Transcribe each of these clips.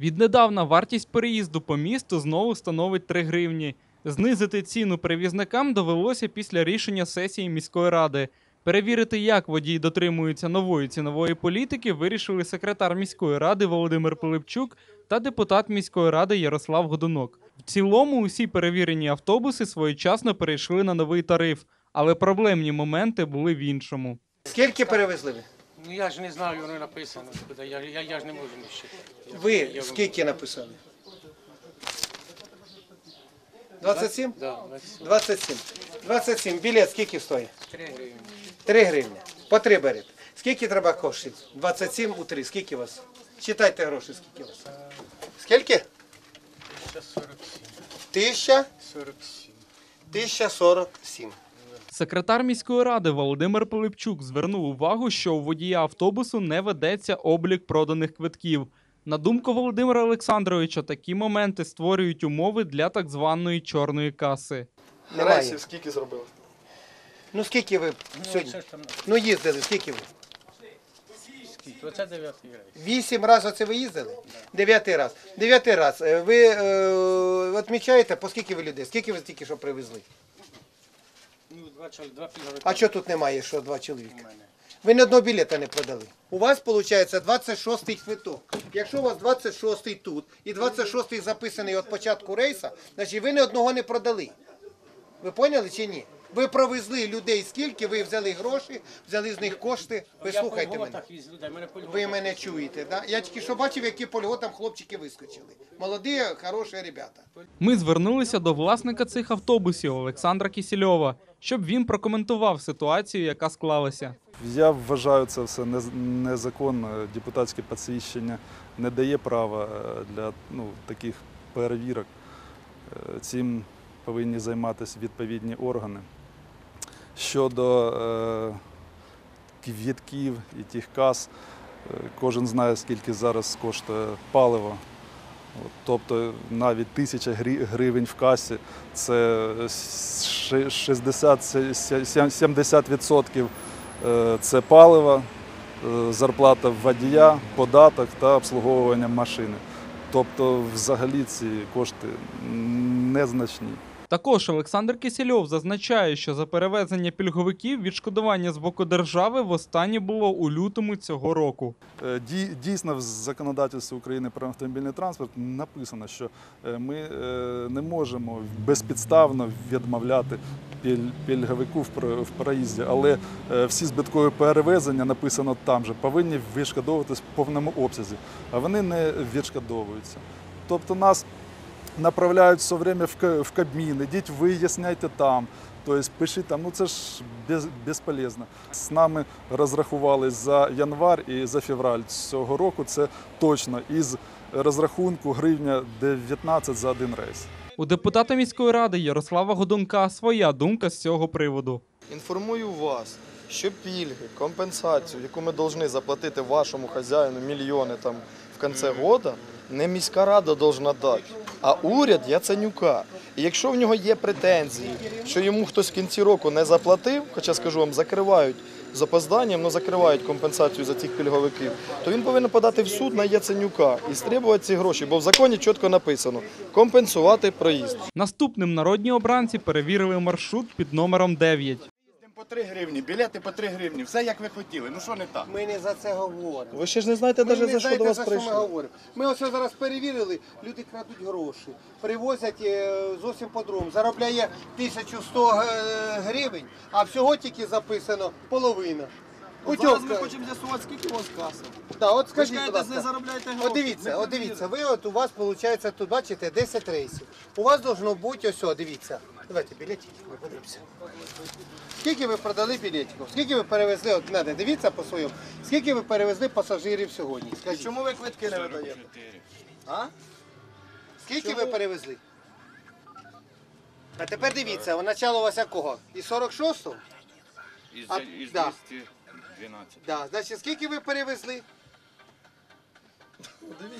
Віднедавна вартість переїзду по місту знову становить 3 гривні. Знизити ціну перевізникам довелося після рішення сесії міської ради. Перевірити, як водії дотримуються нової цінової політики, вирішили секретар міської ради Володимир Пилипчук та депутат міської ради Ярослав Годунок. В цілому усі перевірені автобуси своєчасно перейшли на новий тариф, але проблемні моменти були в іншому. Скільки перевезли? Ну я ж не знаю, воно написано. Куди. Я, я, я ж не можу нищити. Ви скільки написали? 27? Да, на всю. 27. 27. Білет скільки стоїть? Три гривні. 3 гривні. По 3 берете. Скільки треба коштів? 27 у 3. Скільки у вас? Читайте гроші, скільки у вас. Скільки? 1047. 1000? 47. 1047. Секретар міської ради Володимир Пилипчук звернув увагу, що у водія автобусу не ведеться облік проданих квитків. На думку Володимира Олександровича, такі моменти створюють умови для так званої чорної каси. Немає. Рейсів скільки зробили? Ну скільки ви Ну, сьогодні? Ну їздили, скільки ви? скільки? Оце дев'ятий рейс. Вісім разів оце ви їздили? Дев'ятий раз. Дев'ятий раз. Е, Ви е, відмічаєте, по скільки ви людей? Скільки ви тільки що привезли? Два чол, два пільговики. А що тут немає, що два чоловіка? у мене. Ви ні одного білета не продали. У вас виходить 26-й квиток. Якщо у вас 26-й тут і 26-й записаний від початку рейсу, значить ви ні одного не продали. Ви поняли чи ні? Ви провезли людей скільки, ви взяли гроші, взяли з них кошти. Ви я слухайте по мене. льготах віз людей, мене по Ви мене чуєте, да? Я тільки що бачив, які по льготам хлопчики вискочили. Молоді, хороші ребята. Ми звернулися до власника цих автобусів Олександра Кісільова, щоб він прокоментував ситуацію, яка склалася. Я вважаю це все нез- незаконно. Депутатське посвідчення не дає права е, для ну, таких перевірок. Е, Цим повинні займатися відповідні органи. Щодо е, квітків і тих кас, кожен знає, скільки зараз коштує паливо. Тобто навіть тисяча гривень в касі це 60-70% е, це паливо, е, зарплата водія, податок та обслуговування машини. Тобто, взагалі ці кошти незначні. Також Олександр Кисельов зазначає, що за перевезення пільговиків відшкодування з боку держави востаннє було у лютому цього року. Е, Дійсно, в законодавстві України про автомобільний транспорт написано, що е, ми е, не можемо безпідставно відмовляти піль- пільговику в про- в проїзді, але всі збиткові перевезення написано там же, повинні відшкодовуватись в повному обсязі, а вони не відшкодовуються. Тобто нас направляють все время в ка- в Кабмін, ідіть виясняйте там. Тобто пиши там, ну це ж без, безполезно. З нами розрахували за январ і за февраль цього року. Це точно із розрахунку гривня 19 за один рейс. У депутата міської ради Ярослава Годунка своя думка з цього приводу. Інформую вас, що пільги, компенсацію, яку ми повинні заплатити вашому хазяїну мільйони там в кінці року, не міська рада повинна дати, а уряд Яценюка. І якщо в нього є претензії, що йому хтось в кінці року не заплатив, хоча скажу вам, закривають з опозданням, але закривають компенсацію за цих пільговиків, то він повинен подати в суд на Яценюка і стребувати ці гроші, бо в законі чітко написано компенсувати проїзд. Наступним народні обранці перевірили маршрут під номером 9. По 3 гривні, білети по 3 гривні, все як ви хотіли. Ну що не так? Ми не за це говоримо. Ви ще ж не знаєте навіть не за що знаєте, до вас за що ми говоримо. Ми ось зараз перевірили, люди крадуть гроші, привозять е, зовсім по-другому. Заробляє 1100 е, гривень, а всього тільки записано половина. Путівка. з'ясувати, скільки у вас каса. Да, от скажіть, будь ласка. заробляєте От дивіться, от дивіться, ви от у вас виходить, тут бачите 10 рейсів. У вас должно бути ось, о, дивіться. Давайте білетики ми подивимося. Скільки ви продали білетиків? Скільки ви перевезли, от надо, дивіться по своєму. Скільки ви перевезли пасажирів сьогодні? Скажіть. Чому ви квитки не видаєте? А? Скільки ви перевезли? А тепер дивіться, начало у вас якого? Із 46-го? Із, А, із да. 212. Да. Значить, скільки ви перевезли?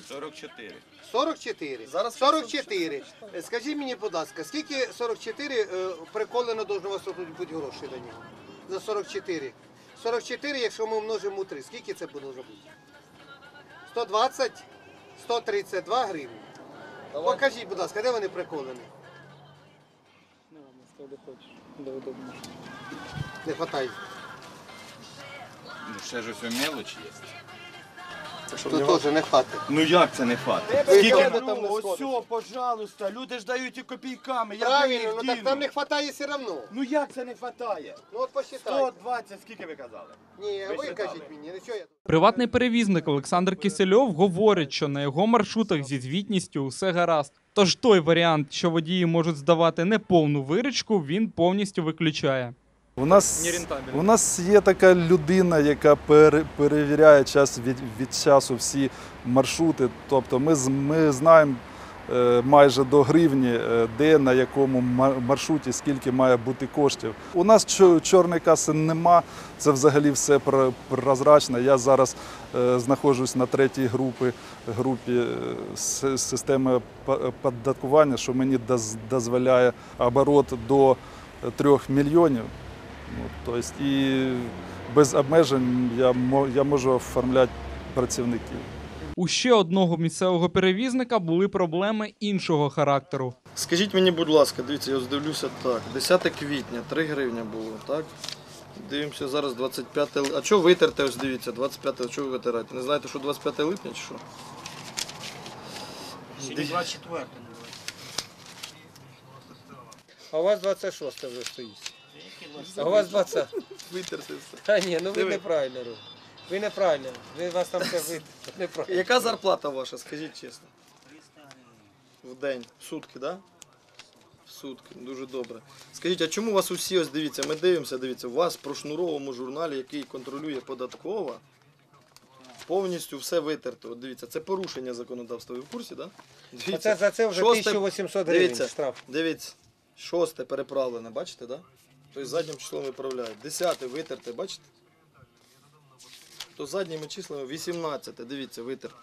44. 44. Зараз 44. Е, Скажіть мені, будь ласка, скільки 44 е, приколено должно у вас тут бути грошей до нього? За 44. 44, якщо ми множимо у 3, скільки це буде бути? 120? 132 гривні. Покажіть, будь ласка, де вони приколені? Не хватає. Ну, ще ж ось мелочі є. Тут теж не хватить. Ну як це не факт? Скільки? там не Ось сходиться? пожалуйста, люди ж дають і копійками. Я де Правильно, ну так діну? нам не хватає все одно. Ну як це не вистачає? Ну от посчитайте. 120, скільки ви казали? Ні, ви кажіть мені, ну що я? Приватний перевізник Олександр Кисельов говорить, що на його маршрутах зі звітністю усе гаразд. Тож той варіант, що водії можуть здавати неповну виручку, він повністю виключає. У нас, у нас є така людина, яка пере, перевіряє час від, від часу всі маршрути. Тобто ми, ми знаємо е, майже до гривні, е, де на якому маршруті скільки має бути коштів. У нас чорної каси нема, це взагалі все прозрачно. Я зараз е, знаходжусь на третій групі, групі е, системи податкування, що мені доз- дозволяє оборот до 3 мільйонів. Тобто, і без обмежень я, я можу оформляти працівників. У ще одного місцевого перевізника були проблеми іншого характеру. Скажіть мені, будь ласка, дивіться, я ось дивлюся так. 10 квітня, 3 гривні було, так? Дивимося зараз 25 липня. А що витерте, ось дивіться, 25 а що ви витираєте? Не знаєте, що 25 липня чи що? Сьогодні 24 А у вас 26 вже стоїть. А у вас 20. Витерте все. Та ні, ну ви Диви. неправильно робите. Ви неправильно. Ви вас там все ви неправильно. Яка зарплата ваша, скажіть чесно? В день. В сутки, так? Да? В сутки, дуже добре. Скажіть, а чому у вас усі, ось дивіться, ми дивимося, дивіться, у вас в прошнуровому журналі, який контролює податкова, повністю все витерто. От дивіться, це порушення законодавства. Ви в курсі, так? Да? Оце за це вже Шосте- 1800 гривень Дивіться, штраф. дивіться, шосте переправлене, бачите, так? Да? Тобто заднім числом виправляють. Десяте витерте, бачите? То задніми числами 18, дивіться, витерте.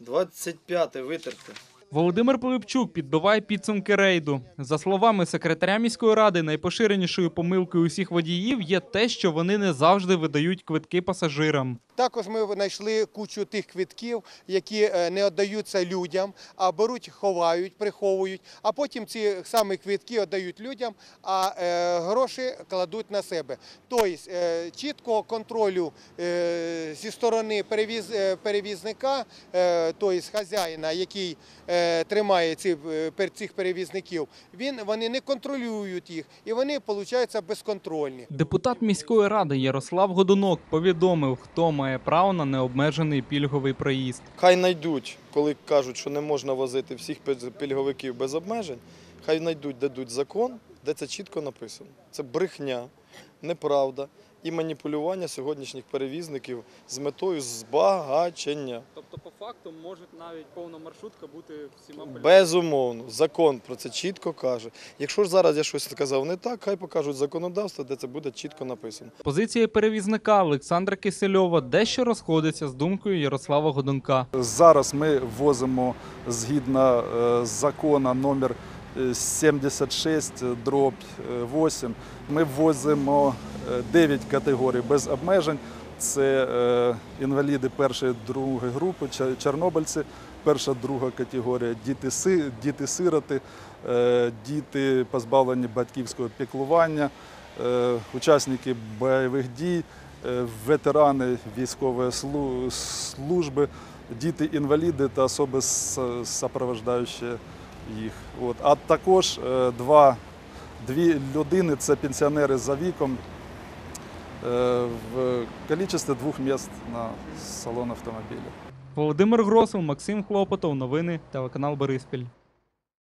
25 витерте. Володимир Пилипчук підбиває підсумки рейду. За словами секретаря міської ради, найпоширенішою помилкою усіх водіїв є те, що вони не завжди видають квитки пасажирам. Також ми знайшли кучу тих квитків, які е, не віддаються людям, а беруть, ховають, приховують, а потім ці самі квитки віддають людям, а е, гроші кладуть на себе. Тобто е, чіткого контролю зі сторони перевізника, тобто хазяїна, який тримає цих перевізників, він, вони не контролюють їх і вони, виходить, безконтрольні. Депутат міської ради Ярослав Годунок повідомив, хто має право на необмежений пільговий проїзд. Хай знайдуть, коли кажуть, що не можна возити всіх пільговиків без обмежень, хай знайдуть, дадуть закон, де це чітко написано. Це брехня, неправда і маніпулювання сьогоднішніх перевізників з метою збагачення. Тобто, по факту, може навіть повна маршрутка бути всіма Безумовно, закон про це чітко каже. Якщо ж зараз я щось сказав не так, хай покажуть законодавство, де це буде чітко написано. Позиція перевізника Олександра Кисельова дещо розходиться з думкою Ярослава Годунка. Зараз ми возимо згідно е, закону номер 76 дроб 8. Ми ввозимо 9 категорій без обмежень. Це е, інваліди першої другої групи, чорнобильці, перша друга категорія, діти си- діти-сироти, е, діти позбавлені батьківського піклування, е, учасники бойових дій, е, ветерани військової служби, діти-інваліди та особи сопровождаючі їх. От. А також е, два, дві людини це пенсіонери за віком е, в кількості двох місць на салон автомобіля. Володимир Гросов, Максим Хлопотов. Новини телеканал Бориспіль.